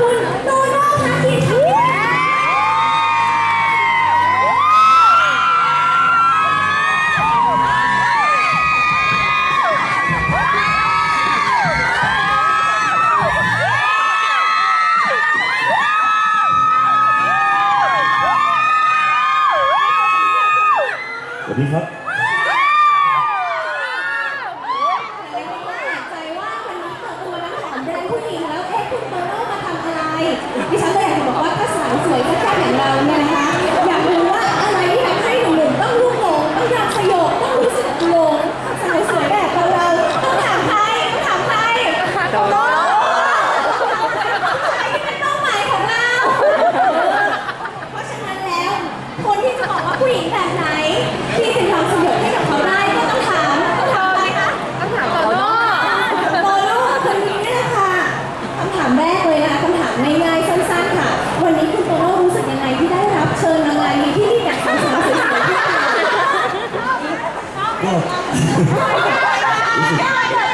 คุณ ก็รู้สึก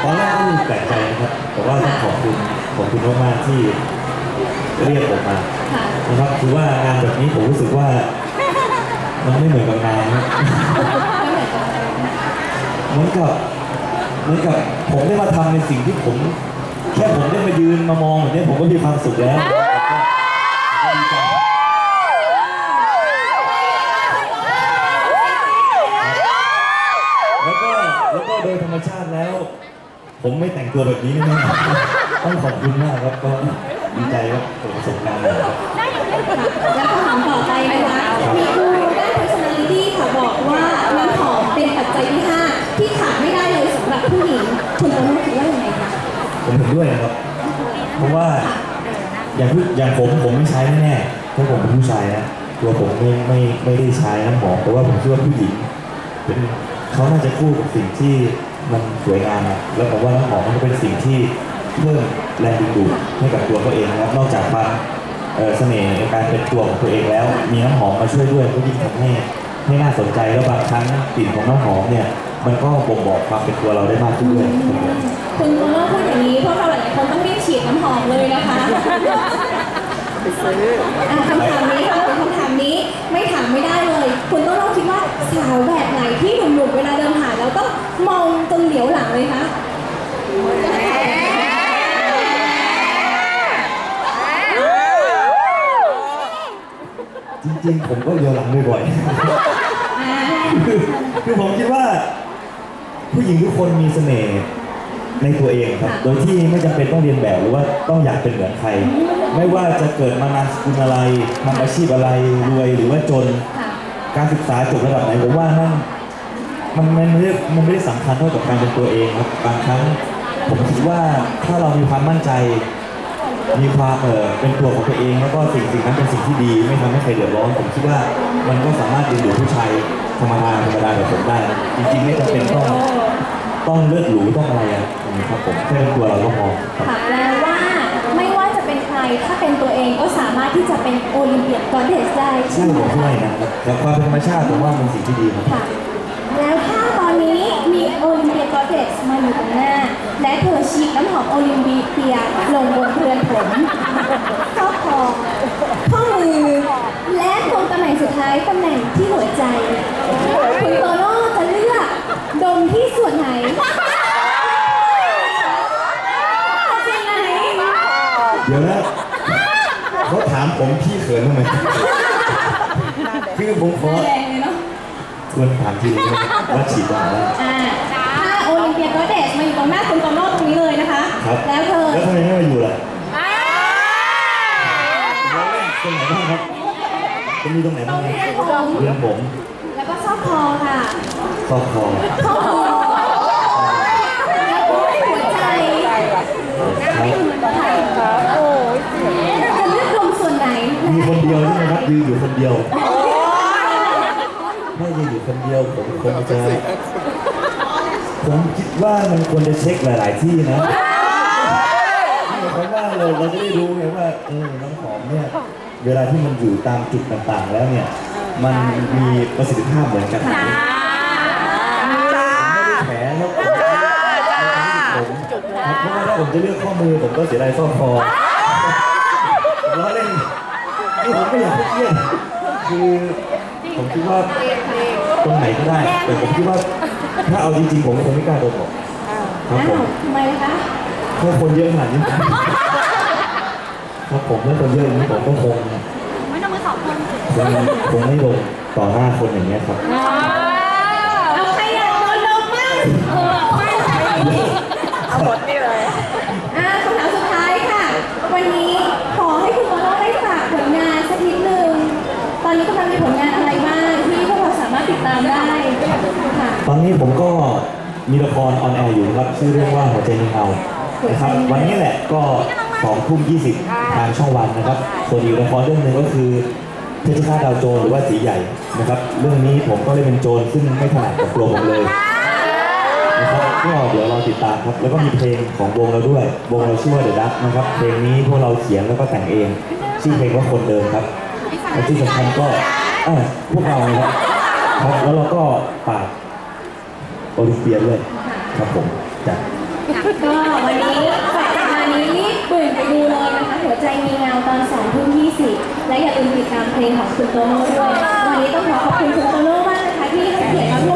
ตอนแรกก็รู้สึกแปลกใจนะครับแต่ว่าต้องขอบคุณขอบคุณมากๆที่เรียกผมมาค่ะ นะครับคือว่างานแบบนี้ผมรู้สึกว่า มันไม่เหมือนกับงานนะไม่เหมือนกันเหมือนกับเหมือนกับผมได้มาทำในสิ่งที่ผม แค่ผมได้มายืนมามองแบบนี้ผมก็มีความสุขแล้วผมก็ดีใจแล้วก็ แล้วก็โดยธรรมชาติแล้ว ผมไม่แต่งตัวแบบนี้แน่ๆต้องขอบคุณมากครับก็ดีใจครับกับประสบการณ์นะครับแล้วคำถามต่อไปนะคะมีครูด้าน personality ค่ะบอกว่าน้ำหอมเป็นปัจจัยที่5ที่ขาดไม่ได้เลยสำหรับผู้หญิงคุณโตโน่คิดว่ายังไงคะผมเห็นด้วยนะครับ เพราะว่าอย่างผู้อย่างผมผมไม่ใช้แน่ๆเพราะผมเป็นผู้ชายนะตัวผมไม่ไม่ไม่ได้ใช้น้ำหอมเพราะว่าผมคิดว่าผู้หญิงเป็น เขาน่าจะคู่กับสิ่งที่มันสวยงามอะแล้วผมว่าน้ำหอมมันก็เป็นสิ่งที่เพิ่มแรงดึงดูดให้กับตัวเขาเองนะครับนอกจากความเอ่อเสน่ห์ในการเป็นตัวของตัวเองแล้ว มีน้ำหอมมาช่วยด้วยก็ยิ่งทำให้ให้น่าสนใจแล้วบางครั้งกลิ่นของน้ำหอมเนี่ยมันก็บ่งบอกความเป็นตัวเราได้มากขึ้นด้วยครับคุณโตโน่พูดอย่างนี้พวกเราหลายๆคนต้องรีบฉีดน้ำหอมเลยนะคะ ไปซื้อคำถามนี้ค่ะคำถามนี้ไม่ถามไม่ได้เลย คุณโตโน่คิดว่าสาวแบบไหนที่หนุ่มๆเวลาเดินผ่านแล้วต้องมองจนเหลียวหลังเลยคะจริงๆ ผมก็เลี้ยวหลังบ่อยๆอ่าคือคือผมคิดว่า ผู้หญิงทุกคนมีเสน่ห์ ในตัวเองครับ โดยที่ไม่จำเป็นต้องเรียนแบบหรือว่าต้องอยากเป็นเหมือนใคร ไม่ว่าจะเกิดมานามสกุลอะไรทำอาชีพอะไรรวยหรือว่าจน ค่ะการศึกษาจบระดับไหนผมว่านั่นมันมันไม่ได้มันไม่ได้สำคัญเท่ากับการเป็นตัวเองครับบางครั้งผมคิดว่าถ้าเรามีความมั่นใจ มีความเออเป็นตัวของตัวเองแล้วก็สิ่งสิ่งนั้นเป็นสิ่งที่ดี ไม่ทำให้ใครเดือดร้อนผมคิดว่ามันก็สามารถดึงดูดผู้ชายธรรมดาธรรมดาแบบผมได้นะจริงๆไม่จำเป็นต้อง ต้องเลือดหรูต้องอะไรอะนะครับผมแค่เป็นตัวเราก็พอครับค่ะแปลว่าไม่ว่าจะเป็นใครถ้าเป็นตัวเองก็สามารถที่จะเป็นโอลิมเปียกกอเดสได้ใช่ใช่ไหมผมช่วยนะครับแต่ความเป็นธรรมชาติผมว่าเป็นสิ่งที่ดีครับ ค่ะแล้วถ้าตอนนี้มีโอลิมเปียกอเดสมาอยู่ตรงหน้า และเธอฉีดน้ำหอมโอลิมเปียลงบนเรือนผมข้อคอข้อมือ และตรงตำแหน่งสุดท้ายตำแหน่งที่หัวใจ คุณโตโน่จะเลือกดมที่ส่วนไหนส่วนไหน เดี๋ยวนะเขาถามผมพี่ เขินทำไมคือผมขอแรงเลยเนาะควรถามทีนี้ว่าฉีดว่าอะไรอ่าถ้าโอลิมเปียกอเดสมาอยู่ตรงหน้าคุณโตโน่ตรงนี้เลยนะคะ ครับแล้วเธอแล้วทำไมไม่มาอยู่ล่ะเราเล่นตรงไหนบ้างครับจะมีตรงไหนตรบ้างงครับเรือนผมเรื่องผม แล้วก็ซอกคอค่ะครอบครองข้อมือแล้วก็หัวใจครับจะเลือกลงส่วนไหน มีคนเดี ยวใช่ไหมครับยืนอยู่คนเดียวไม่ยืนอยู่คนเดียวผมคงจะผมคิดว่ามันควรจะเช็คหลาย ๆ ที่นะหมายความว่าเราเราจะได้รู้ไงว่าเออน้ำหอมเนี่ยเวลาที่มันอยู่ตามจุดต่าง ๆ แล้วเนี่ย มันมีประสิทธิภาพเหมือนกันไหมไม่ได้แผลแล้วผมผมครับเพราะว่าถ้าผมจะเลือกข้อมือผมก็เสียดายซ่อคอล้อเล่น คือผมไม่อยากให้เครียดคือผมคิดว่าตรงไหนก็ได้ แต่ผมคิดว่าถ้าเอาจริงๆผมคงไม่กล้าโดนหรอกครับอ้าผวมทำไมล่ะคะถ้าคนเยอะขนาดนี้ครับผมถ้าคนเยอะอย่างนี้ผมก็คงไม่ต้องมาสองคนคงคงไม่ลงต่อหน้าคนอย่างเงี้ยครับเตอนนี้ผมก็มีละครออนแอร์อยู่นะครับชื่อเรื่องว่าหัวใจมีเงานะครับ วันนี้แหละก็สองทุ่มยี่สิบทางช่องวันนะครับ ส่วนอีกละครเรื่องหนึ่งก็คือเพชรฆาตดาวโจรหรือว่าสีใหญ่นะครับ เรื่องนี้ผมก็เล่นเป็นโจรซึ่งไม่ถนัดกับตัวผมเลยนะครับก็เดี๋ยวเราติดตามครับ แล้วก็มีเพลงของวงเราด้วย วงเราชื่อว่าเดอะดักนะครับ เพลงนี้พวกเราเขียนแล้วก็แต่งเอง ชื่อเพลงว่าคนเดิมครับและที่สำคัญก็อ่าพวกเรานะครับครับแล้วเราก็ฝาก โอลิมเปียด้วยครับผมจ้ะ ก็วันนี้ฝากงานนี้รีบตื่นไปดูเลยนะคะ หัวใจมีเงาตอนสองทุ่มยี่สิบและอย่าลืมติดตามเพลงของคุณโตโน่ด้วย วันนี้ต้องขอขอบคุณคุณโตโน่มากนะคะที่ให้เกียรติมาร่วม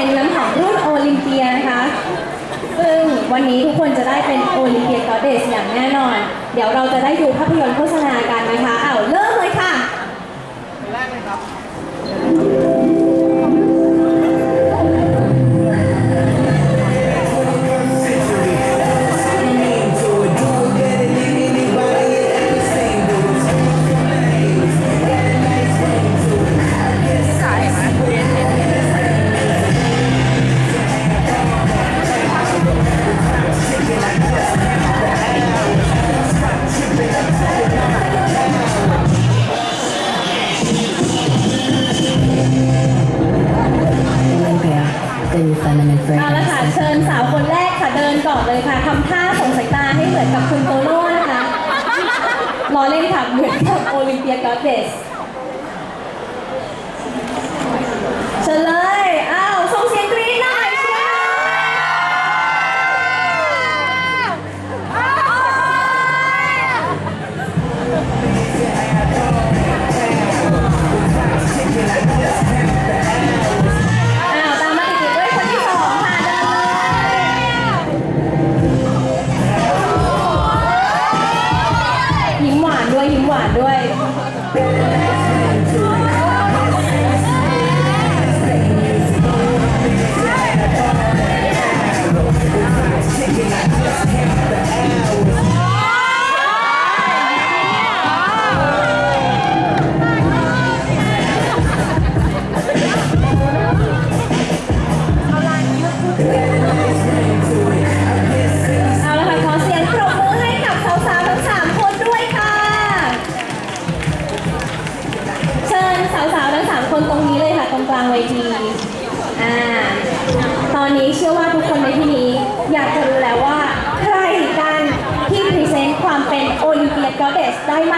เป็นน้ำหอมรุ่นโอลิมเปียนะคะ ซึ่งวันนี้ทุกคนจะได้เป็นโอลิมเปียกอเดสอย่างแน่นอน เดี๋ยวเราจะได้ดูภาพยนตร์โฆษณากันนะคะเอาเริ่ม นก่อนเลยค่ะทำท่าส่งสายตาให้เหมือนกับคุณโตโน่นะคะรอเล่นค่ะเหมือนกับโอลิมเปียกอเดสเชิญเลย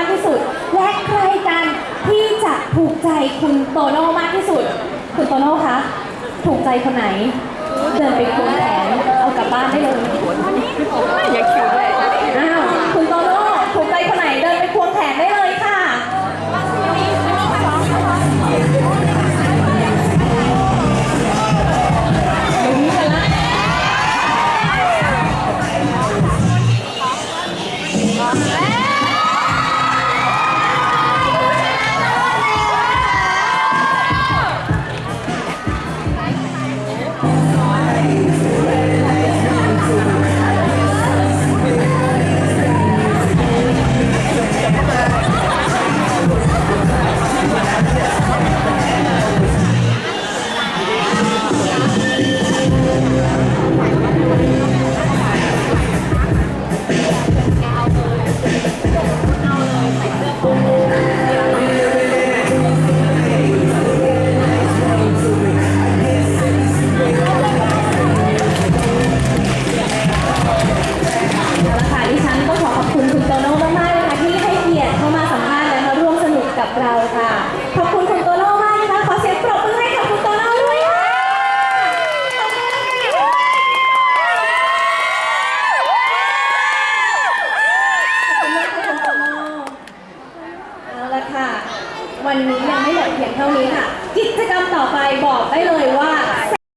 ากที่สุด และใครกันที่จะถูกใจคุณโตโน่มากที่สุด คุณโตโน่คะถูกใจคนไหน เดินไปควงแขนเอากลับบ้านได้เลยอย่าคิว